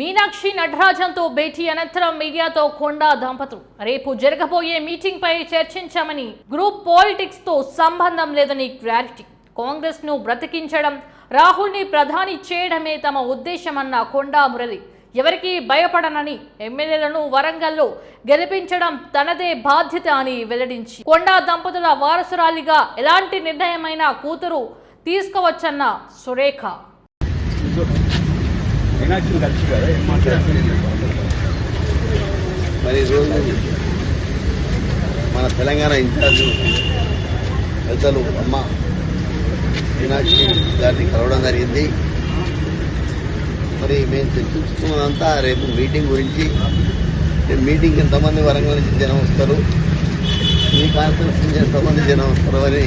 మీనాక్షి నటరాజన్తో భేటీ అనంతరం మీడియాతో కొండా దంపతులు. రేపు జరగబోయే మీటింగ్ పై చర్చించామని గ్రూప్ పాలిటిక్స్తో సంబంధం లేదని క్లారిటీ. కాంగ్రెస్ను బ్రతికించడం రాహుల్ని ప్రధాని చేయడమే తమ ఉద్దేశమన్న కొండా మురళి. ఎవరికి భయపడనని ఎమ్మెల్యేలను వరంగల్లో గెలిపించడం తనదే బాధ్యత అని వెల్లడించి కొండా దంపతుల వారసురాలిగా ఎలాంటి నిర్ణయమైనా కూతురు తీసుకోవచ్చన్న సురేఖ. మీనాక్షిని కలిసి కదా ఏం మాట్లాడుతుంది? మరి ఈరోజు మన తెలంగాణ ఇన్ఛార్జ్ పెద్దలు అమ్మ మీనాక్షి గారిని కలవడం జరిగింది. మరి మేము చర్చించుకున్నదంతా రేపు మీటింగ్ గురించి. రేపు మీటింగ్ ఎంతమంది వరంగల్ నుంచి జనం వస్తారు? మీ కాన్ఫరెన్స్ నుంచి ఎంతమంది జనం వస్తారు అని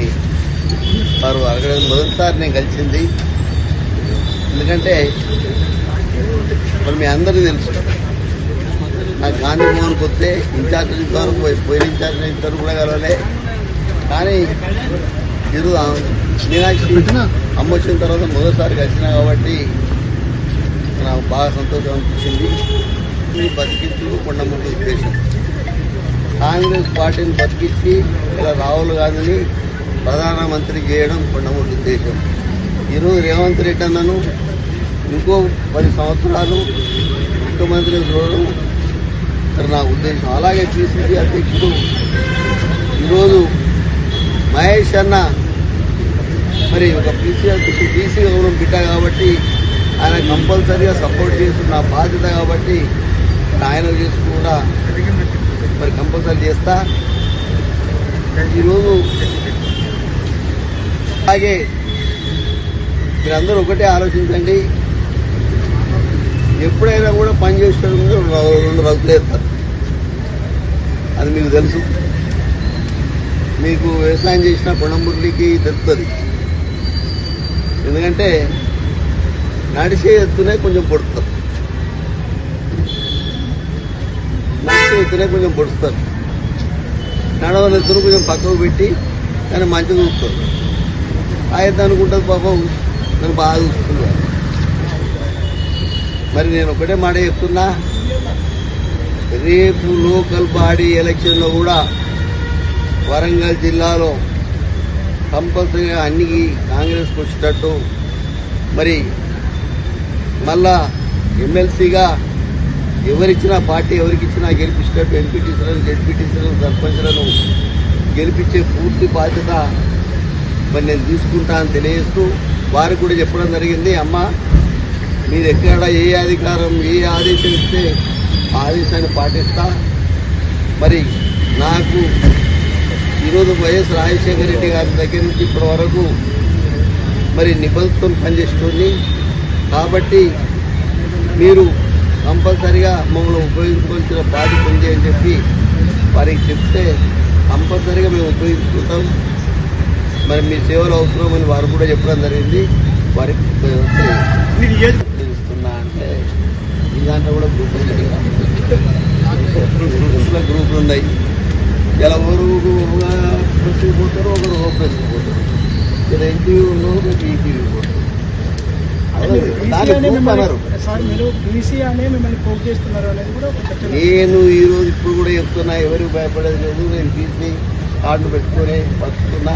వారు అడగడం మొదటిసారి నేను కలిసింది. ఎందుకంటే మరి మీ అందరికీ తెలుసు. నాకు గాంధీ భవన్కి వస్తే ఇన్ఛార్జ్ పోయి పోయిన ఇన్ఛార్జ్ ఇద్దరు కూడా కలవలే. కానీ ఆ మీనాక్షి అమ్మ వచ్చిన తర్వాత మొదటిసారి కలిసిన కాబట్టి నాకు బాగా సంతోషం అనిపించింది. ఈ బతికించు కొండముడి ఉద్దేశం. కాంగ్రెస్ పార్టీని బతికించి ఇలా రాహుల్ గాంధీని ప్రధానమంత్రి చేయడం కొండముడి ఉద్దేశం. ఈరోజు రేవంత్ రెడ్డి అన్నను ఇంకో పది సంవత్సరాలు ముఖ్యమంత్రి చూడడం ఇక్కడ నా ఉద్దేశం. అలాగే టీసీసీ అధ్యక్షుడు ఈరోజు మహేష్ అన్న మరి ఒక పీసీ అధ్యక్షుడు బీసీ గౌరవం బిడ్డ కాబట్టి ఆయన కంపల్సరీగా సపోర్ట్ చేస్తున్న నా బాధ్యత కాబట్టి ఆయన చేసి కూడా మరి కంపల్సరీ చేస్తా. ఈరోజు అలాగే మీరందరూ ఒకటే ఆలోచించండి. ఎప్పుడైనా కూడా పని చేసేటప్పుడు రెండు రెండు వేస్తారు. అది మీకు తెలుసు. మీకు వ్యవసాయం చేసిన కొండమురళికి తెలుస్తుంది. ఎందుకంటే నడిచే ఎత్తునే కొంచెం పొడుస్తారు. నడిచే ఎత్తునే కొంచెం పొడుస్తారు. నడవని ఎత్తును కొంచెం పక్కకు పెట్టి దాన్ని మంచిగా చూస్తారు. ఆ ఎత్తు అనుకుంటుంది పాపం నన్ను బాగా చూసుకున్నారు మరి నేను ఒకటే మాట చెప్తున్నా. రేపు లోకల్ బాడీ ఎలక్షన్లో కూడా వరంగల్ జిల్లాలో కంపల్సరీగా అన్ని కాంగ్రెస్కి వచ్చేటట్టు. మరి మళ్ళా ఎమ్మెల్సీగా ఎవరిచ్చినా పార్టీ ఎవరికిచ్చినా గెలిపించేటట్టు గెలిపించినట్టు ఎంపీటీసీలను జెడ్పీటీసీలను సర్పంచ్లను గెలిపించే పూర్తి బాధ్యత మరి నేను తీసుకుంటా అని తెలియజేస్తూ వారికి కూడా చెప్పడం జరిగింది. అమ్మ మీరు ఎక్కడ ఏ అధికారం ఏ ఆదేశం ఇస్తే ఆ ఆదేశాన్ని పాటిస్తా. మరి నాకు ఈరోజు వైఎస్ రాజశేఖర రెడ్డి గారి దగ్గర నుంచి ఇప్పటి వరకు మరి నిబంధనతో పనిచేస్తుంది కాబట్టి మీరు కంపల్సరిగా మమ్మల్ని ఉపయోగించుకోవాల్సిన బాధ్యత ఉంది అని చెప్పి వారికి చెప్తే కంపల్సరిగా మేము ఉపయోగించుకుంటాం. మరి మీ సేవలు అవసరమని వారు కూడా చెప్పడం జరిగింది. వారికి ఇస్తున్నా అంటే ఈ దాంట్లో కూడా గ్రూపులు ఉన్నాయి గ్రూపులో ఇలా పోతారు. ఒకరు పోతారు. ఇలా ఎన్టీవీ ఈటీవీ నేను ఈ రోజు ఇప్పుడు కూడా చెప్తున్నా ఎవరికి భయపడేది లేదు నేను బీసీ కార్డు పెట్టుకొని బతుకుతున్నా.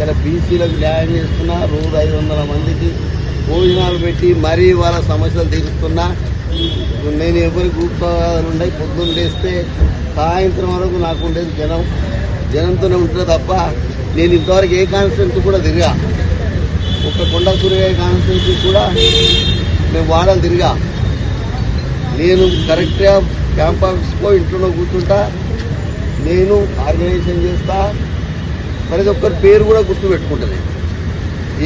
ఇలా బీసీలకు న్యాయం చేస్తున్నా రోజు ఐదు వందల మందికి భోజనాలు పెట్టి మరీ వాళ్ళ సమస్యలు తీరుస్తున్నా. నేను ఎవరి కూర్చోవాలని ఉండే పొద్దున్న లేస్తే సాయంత్రం వరకు నాకు ఉండేది జనం. జనంతోనే ఉంటుంది తప్ప నేను ఇంతవరకు ఏ కాన్స్టిట్యూన్సీ కూడా తిరిగా. ఒక కొండ సూర్యగారి కాన్స్టిట్యూన్సీ కూడా మేము వాడలు తిరిగా. నేను కరెక్ట్గా క్యాంప్ ఆఫీస్కో ఇంట్లో కూర్చుంటా. నేను ఆర్గనైజేషన్ చేస్తా. ప్రతి ఒక్కరి పేరు కూడా గుర్తు పెట్టుకుంటుంది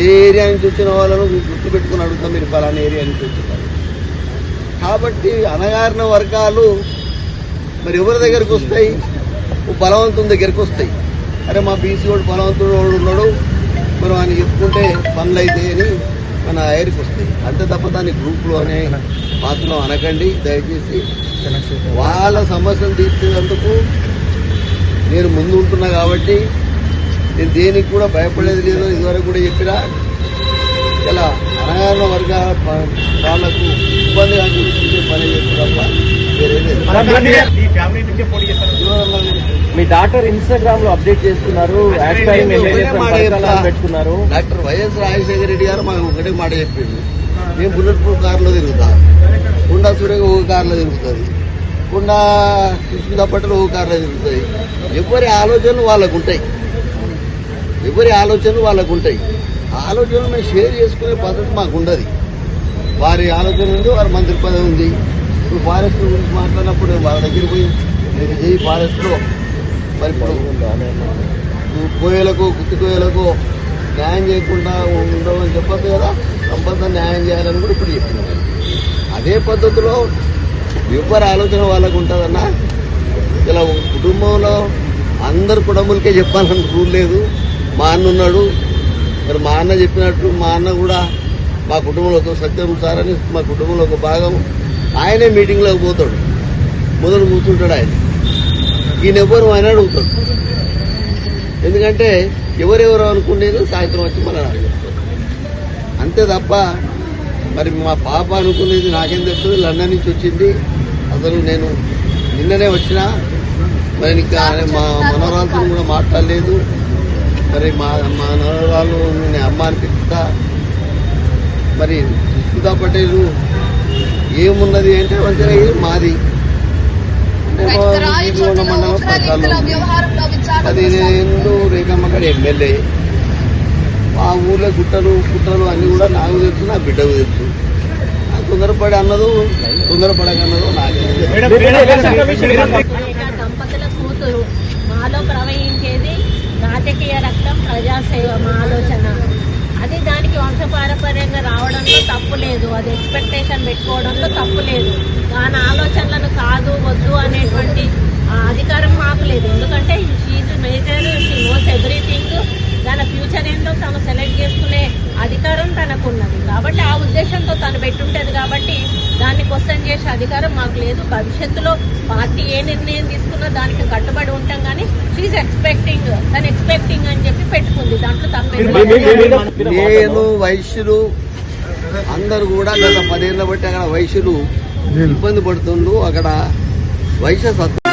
ఏ ఏరియా నుంచి వచ్చిన వాళ్ళను గుర్తు పెట్టుకుని అడుగుతాం మీరు ఫలానా ఏరియా నుంచి వచ్చినారు కాబట్టి అనగారిన వర్గాలు మరి ఎవరి దగ్గరికి వస్తాయి? బలవంతుని దగ్గరికి వస్తాయి. అరే మా బీసీ వాడు బలవంతుడు వాడు ఉన్నాడు. మనం ఆయన చెప్పుకుంటే పనులు అయితే అని మన ఐరికి వస్తాయి. అంతే తప్ప దాన్ని గ్రూప్లో అనే మాత్రం అనకండి. దయచేసి వాళ్ళ సమస్యలు తీర్చేందుకు నేను ముందు ఉంటున్నా కాబట్టి నేను దేనికి కూడా భయపడేది లేదు ఇదివరకు కూడా చెప్పినా. ఇలా అనగారిన వర్గాల వాళ్ళకు ఇబ్బంది కలిగించే పని. మీ డాక్టర్ ఇన్స్టాగ్రామ్లో అప్డేట్ చేస్తున్నారు. పెట్టుకున్నారు? డాక్టర్ వైఎస్ రాజశేఖర రెడ్డి గారు మాకు ఒకటే మాట చెప్పిండు. మేము బుల్లెట్ ప్రూఫ్ కారులో తిరుగుతా. కుండా సురేఖ ఒక కారులో తిరుగుతుంది. కుండా కృష్ణ పట్టలు ఒక కారులో తిరుగుతుంది. ఎవరి ఆలోచనలు వాళ్ళకు ఉంటాయి ఎవరి ఆలోచనలు వాళ్ళకు ఉంటాయి. ఆలోచనలు మేము షేర్ చేసుకునే పద్ధతి మాకు ఉండదు వారి ఆలోచన ఉంది వారి మంత్రి పదవి ఉంది. ఇప్పుడు ఫారెస్ట్ గురించి మాట్లాడినప్పుడు వాళ్ళ దగ్గర పోయి నేను చేయి ఫారెస్ట్లో మరి కోయలకు గుత్తి కోయలకు న్యాయం చేయకుండా ఉండవని చెప్పచ్చు కదా? సంపద న్యాయం చేయాలని కూడా ఇప్పుడు చెప్తున్నారు అదే పద్ధతిలో ఎవరి ఆలోచన వాళ్ళకు ఉంటుందన్నా ఇలా కుటుంబంలో అందరు కుటుంబులకే చెప్పాలని రూల్ లేదు. మా అన్న ఉన్నాడు. మరి మా అన్న చెప్పినట్టు మా అన్న కూడా మా కుటుంబంలో ఒక సత్యం సార్ అని మా కుటుంబంలో ఒక భాగం. ఆయనే మీటింగ్లోకి పోతాడు. మొదలు కూర్చుంటాడు ఆయన. ఈయన ఎవరు ఆయన అడుగుతాడు. ఎందుకంటే ఎవరెవరు అనుకునేది సాయంత్రం వచ్చి మన అంతే తప్ప మరి మా పాప అనుకునేది నాకేం తెలుస్తుంది లండన్ నుంచి వచ్చింది. అసలు నేను నిన్ననే వచ్చిన. మరి ఇంకా మా మనవరాలతో కూడా మాట్లాడలేదు. మరి మా మా మనవరాలు నేను అమ్మ అనిపిస్తా మరి సుస్మితా పటేల్ ఏమున్నది అంటే మంచిగా మాది. మండలం పదిహేను రేఖమ్మ గారు ఎమ్మెల్యే. ఆ ఊర్లో గుట్టలు కుట్రలు అన్ని కూడా నాకు తెలుసు నా బిడ్డకు తెలుసు. ఆ తొందరపడి అన్నదు తొందరపడకన్నదో నాకే తెలుసు. అనేక దంపతుల కూతురు మాలో ప్రవహించేది రాజకీయ రక్తం ప్రజాసేవ మా ఆలోచన. అది దానికి వంశపారపర్యంగా రావడంలో తప్పు లేదు. అది ఎక్స్పెక్టేషన్ పెట్టుకోవడంలో తప్పు లేదు. దాని ఆలోచనలను కాదు వద్దు అనేటువంటి అధికారం మాకు లేదు. ఎందుకంటే she's major she knows everything దాని ఫ్యూచర్ ఏంటో తను సెలెక్ట్ చేసుకునే అధికారం తనకున్నది కాబట్టి ఆ ఉద్దేశంతో తను పెట్టుంటది కాబట్టి దాన్ని క్వశ్చన్ చేసే అధికారం మాకు లేదు. భవిష్యత్తులో పార్టీ ఏ నిర్ణయం తీసుకున్నా దానికి కట్టుబడి ఉంటాం కానీ షీఈ్ ఎక్స్పెక్టింగ్ తను ఎక్స్పెక్టింగ్ అని చెప్పి పెట్టుకుంది. దాంట్లో తప్పేం లేదు. నేను వైశ్యులు అందరు కూడా గత పదేళ్ళ బట్టి అక్కడ వైశ్యులు ఇబ్బంది పడుతుండ్రు. అక్కడ వైశ్య సత్తా